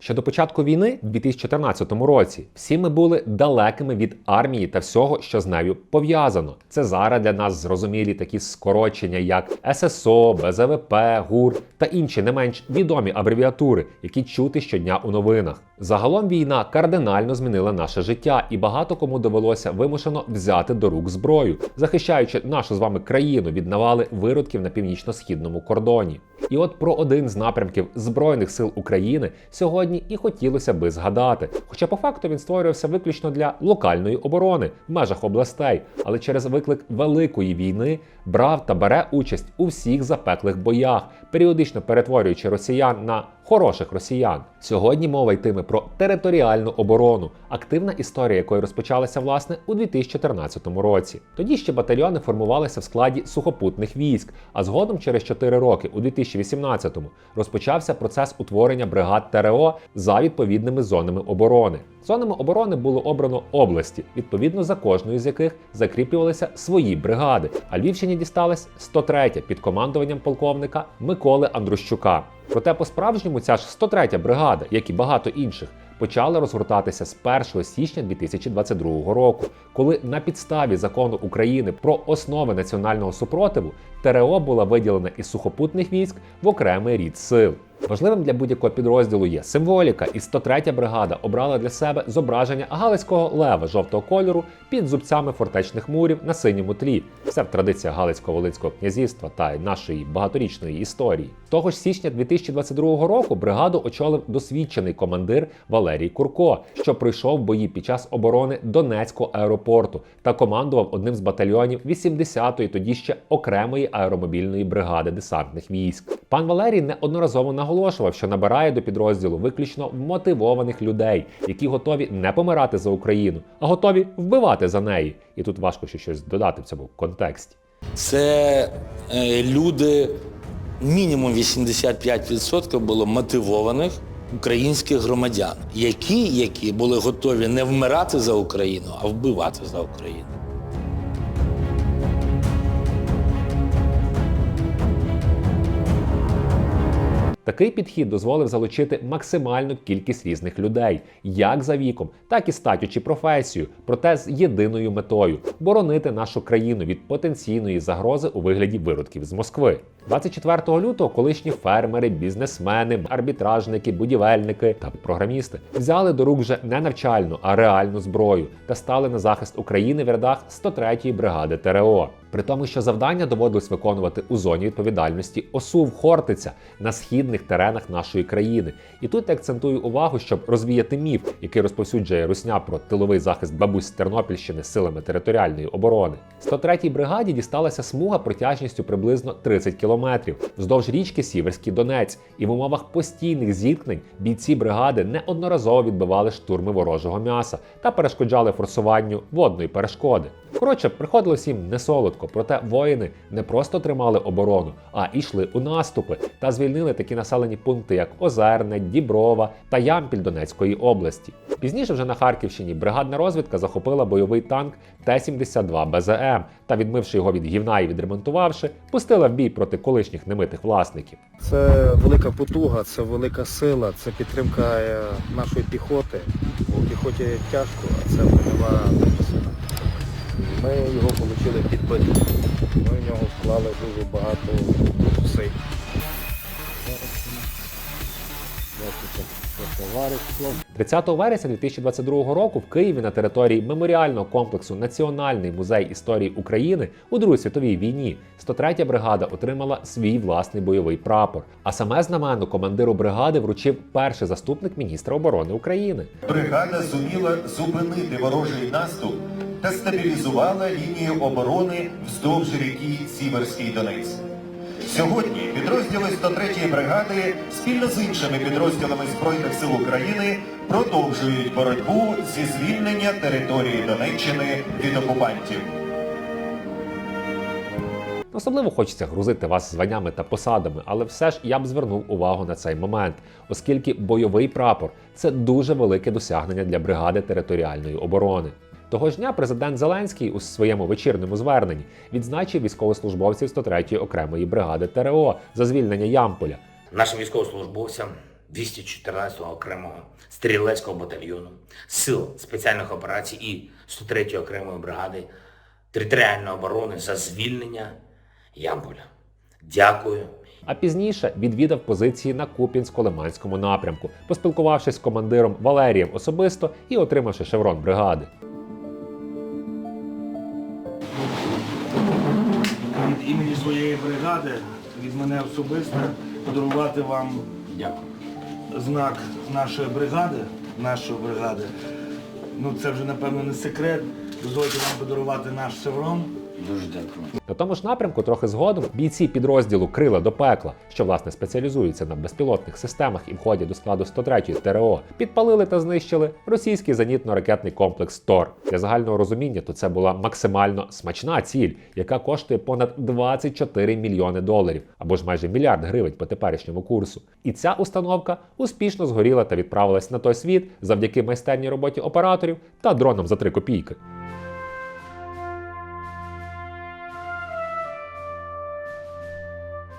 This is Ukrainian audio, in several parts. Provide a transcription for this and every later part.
Ще до початку війни, в 2014 році, всі ми були далекими від армії та всього, що з нею пов'язано. Це зараз для нас зрозумілі такі скорочення, як ССО, БЗВП, ГУР та інші не менш відомі абревіатури, які чути щодня у новинах. Загалом війна кардинально змінила наше життя, і багато кому довелося вимушено взяти до рук зброю, захищаючи нашу з вами країну від навали виродків на північно-східному кордоні. І от про один з напрямків Збройних сил України сьогодні і хотілося би згадати. Хоча по факту він створювався виключно для локальної оборони в межах областей, але через виклик великої війни брав та бере участь у всіх запеклих боях, періодично перетворюючи росіян на хороших росіян. Сьогодні мова йтиме про територіальну оборону, активна історія якої розпочалася власне у 2014 році. Тоді ще батальйони формувалися в складі сухопутних військ, а згодом через 4 роки, у 2018-му, розпочався процес утворення бригад ТРО за відповідними зонами оборони. Зонами оборони було обрано області, відповідно за кожною з яких закріплювалися свої бригади. А Львівщині дісталась 103 під командуванням полковника Миколи Андрущука. Проте по-справжньому ця ж 103 бригада, як і багато інших, почали розгортатися з 1 січня 2022 року, коли на підставі закону України про основи національного супротиву ТРО була виділена із сухопутних військ в окремий рід сил. Важливим для будь-якого підрозділу є символіка, і 103 бригада обрала для себе зображення галицького лева жовтого кольору під зубцями фортечних мурів на синьому тлі. Все в традиціях Галицько-Волинського князівства та нашої багаторічної історії. Того ж січня 2022 року бригаду очолив досвідчений командир Валерій Курко, що пройшов бої під час оборони Донецького аеропорту та командував одним з батальйонів 80-ї тоді ще окремої аеромобільної бригади десантних військ. Пан Валерій неодноразово наголошував, що набирає до підрозділу виключно мотивованих людей, які готові не помирати за Україну, а готові вбивати за неї. І тут важко ще щось додати в цьому контексті. Це е, люди, мінімум 85% було мотивованих українських громадян, які, які були готові не вмирати за Україну, а вбивати за Україну. Такий підхід дозволив залучити максимальну кількість різних людей, як за віком, так і статтю чи професію, проте з єдиною метою боронити нашу країну від потенційної загрози у вигляді виродків з Москви. 24 лютого колишні фермери, бізнесмени, арбітражники, будівельники та програмісти взяли до рук вже не навчальну, а реальну зброю та стали на захист України в рядах 103-ї бригади ТРО. При тому, що завдання доводилось виконувати у зоні відповідальності ОСУВ Хортиця на східних теренах нашої країни. І тут я акцентую увагу, щоб розвіяти міф, який розповсюджує русня про тиловий захист бабусь Тернопільщини силами територіальної оборони. 103-й бригаді дісталася смуга протяжністю приблизно 30 кілометрів вздовж річки Сіверський Донець, і в умовах постійних зіткнень бійці бригади неодноразово відбивали штурми ворожого м'яса та перешкоджали форсуванню водної перешкоди. Коротше, приходилось їм не солодко, проте воїни не просто тримали оборону, а йшли у наступи та звільнили такі населені пункти, як Озерне, Діброва та Ямпіль Донецької області. Пізніше вже на Харківщині бригадна розвідка захопила бойовий танк Т-72 БЗМ та, відмивши його від гівна і відремонтувавши, пустила в бій проти колишніх немитих власників. Це велика потуга, це велика сила, це підтримка е, нашої піхоти. У піхоті тяжко, а це бойова сила. Ми його отримали підбитим. Ми в нього вклали дуже багато зусиль. 30 вересня 2022 року в Києві на території меморіального комплексу Національний музей історії України у Другій світовій війні 103 бригада отримала свій власний бойовий прапор. А саме знамено командиру бригади вручив перший заступник міністра оборони України. Бригада зуміла зупинити ворожий наступ та стабілізувала лінію оборони вздовж ріки Сіверський Донець. Сьогодні підрозділи 103-ї бригади спільно з іншими підрозділами Збройних сил України продовжують боротьбу зі звільнення території Донеччини від окупантів. Особливо хочеться грузити вас званнями та посадами, але все ж я б звернув увагу на цей момент, оскільки бойовий прапор це дуже велике досягнення для бригади територіальної оборони. Того ж дня президент Зеленський у своєму вечірньому зверненні відзначив військовослужбовців 103-ї окремої бригади ТРО за звільнення Ямполя. Нашим військовослужбовцям 214-го окремого стрілецького батальйону, сил спеціальних операцій і 103-ї окремої бригади територіальної оборони за звільнення Ямполя. Дякую. А пізніше відвідав позиції на Куп'янсько-Лиманському напрямку, поспілкувавшись з командиром Валерієм особисто і отримавши шеврон бригади. Бригади, від мене особисто, подарувати вам знак нашої бригади, нашої бригади. Ну це вже напевно не секрет. Дозвольте вам подарувати наш шеврон. Дуже дякую. На тому ж напрямку трохи згодом бійці підрозділу Крила до пекла, що власне спеціалізуються на безпілотних системах і входять до складу 103-ї ТРО, підпалили та знищили російський зенітно-ракетний комплекс ТОР. Для загального розуміння, то це була максимально смачна ціль, яка коштує понад 24 мільйони доларів або ж майже мільярд гривень по теперішньому курсу. І ця установка успішно згоріла та відправилась на той світ завдяки майстерній роботі операторів та дронам за 3 копійки.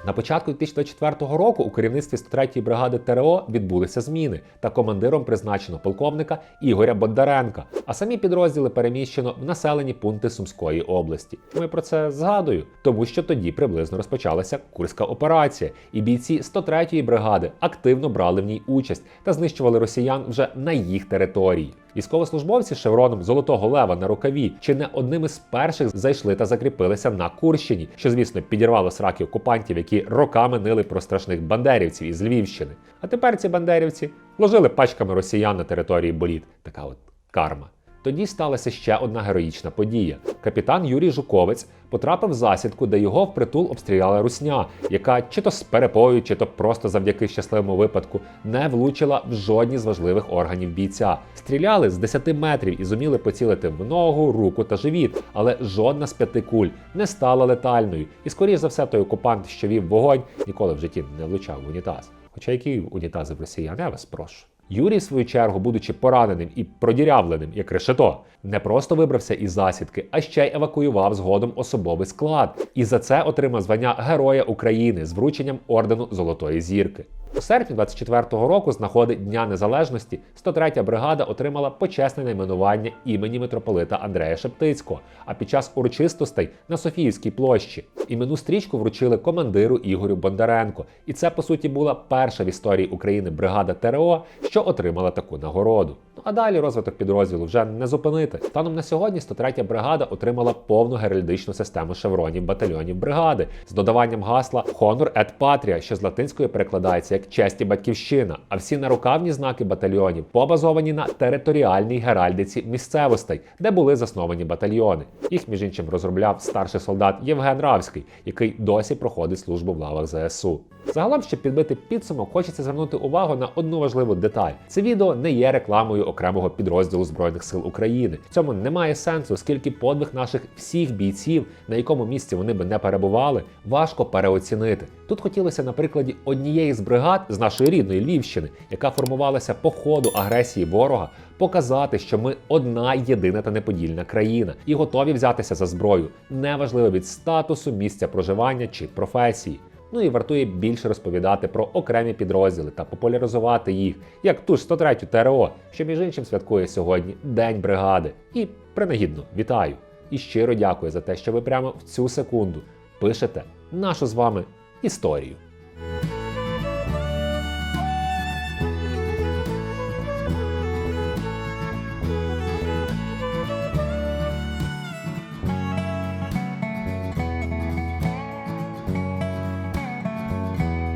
На початку 2024 року у керівництві 103-ї бригади ТРО відбулися зміни, та командиром призначено полковника Ігоря Бондаренка, а самі підрозділи переміщено в населені пункти Сумської області. Ми про це згадую, тому що тоді приблизно розпочалася Курська операція, і бійці 103-ї бригади активно брали в ній участь та знищували росіян вже на їх території. Військовослужбовці шевроном Золотого Лева на рукаві чи не одними з перших зайшли та закріпилися на Курщині, що, звісно, підірвало сраки окупантів, які роками нили про страшних бандерівців із Львівщини. А тепер ці бандерівці ложили пачками росіян на території боліт. Така от карма. Тоді сталася ще одна героїчна подія. Капітан Юрій Жуковець потрапив в засідку, де його впритул обстріляла русня, яка чи то з перепою, чи то просто завдяки щасливому випадку не влучила в жодні з важливих органів бійця. Стріляли з 10 метрів і зуміли поцілити в ногу, руку та живіт, але жодна з п'яти куль не стала летальною. І скоріш за все, той окупант, що вів вогонь, ніколи в житті не влучав в унітаз. Хоча які унітази в росіян, я вас прошу. Юрій, в свою чергу, будучи пораненим і продірявленим, як решето, не просто вибрався із засідки, а ще й евакуював згодом особовий склад. І за це отримав звання Героя України з врученням ордену Золотої зірки. У серпні 24-го року з нагоди Дня Незалежності 103-я бригада отримала почесне найменування імені митрополита Андрея Шептицького. А під час урочистостей на Софіївській площі іменну стрічку вручили командиру Ігорю Бондаренко. І це, по суті, була перша в історії України бригада ТРО, що отримала таку нагороду. Ну а далі розвиток підрозділу вже не зупинити. Станом на сьогодні 103-я бригада отримала повну геральдичну систему шевронів батальйонів бригади з додаванням гасла Honor et Patria, що з латинської перекладається як честь і батьківщина. А всі нарукавні знаки батальйонів побазовані на територіальній геральдиці місцевостей, де були засновані батальйони. Їх між іншим розробляв старший солдат Євген Равський, який досі проходить службу в лавах ЗСУ. Загалом, щоб підбити підсумок, хочеться звернути увагу на одну важливу деталь: це відео не є рекламою окремого підрозділу збройних сил України. В цьому немає сенсу, оскільки подвиг наших всіх бійців, на якому місці вони би не перебували, важко переоцінити. Тут хотілося на прикладі однієї з бригад з нашої рідної Львівщини, яка формувалася по ходу агресії ворога, показати, що ми одна єдина та неподільна країна і готові взятися за зброю, неважливо від статусу, місця проживання чи професії. Ну і вартує більше розповідати про окремі підрозділи та популяризувати їх, як ту ж 103 ТРО, що між іншим святкує сьогодні День бригади. І принагідно вітаю! І щиро дякую за те, що ви прямо в цю секунду пишете нашу з вами історію.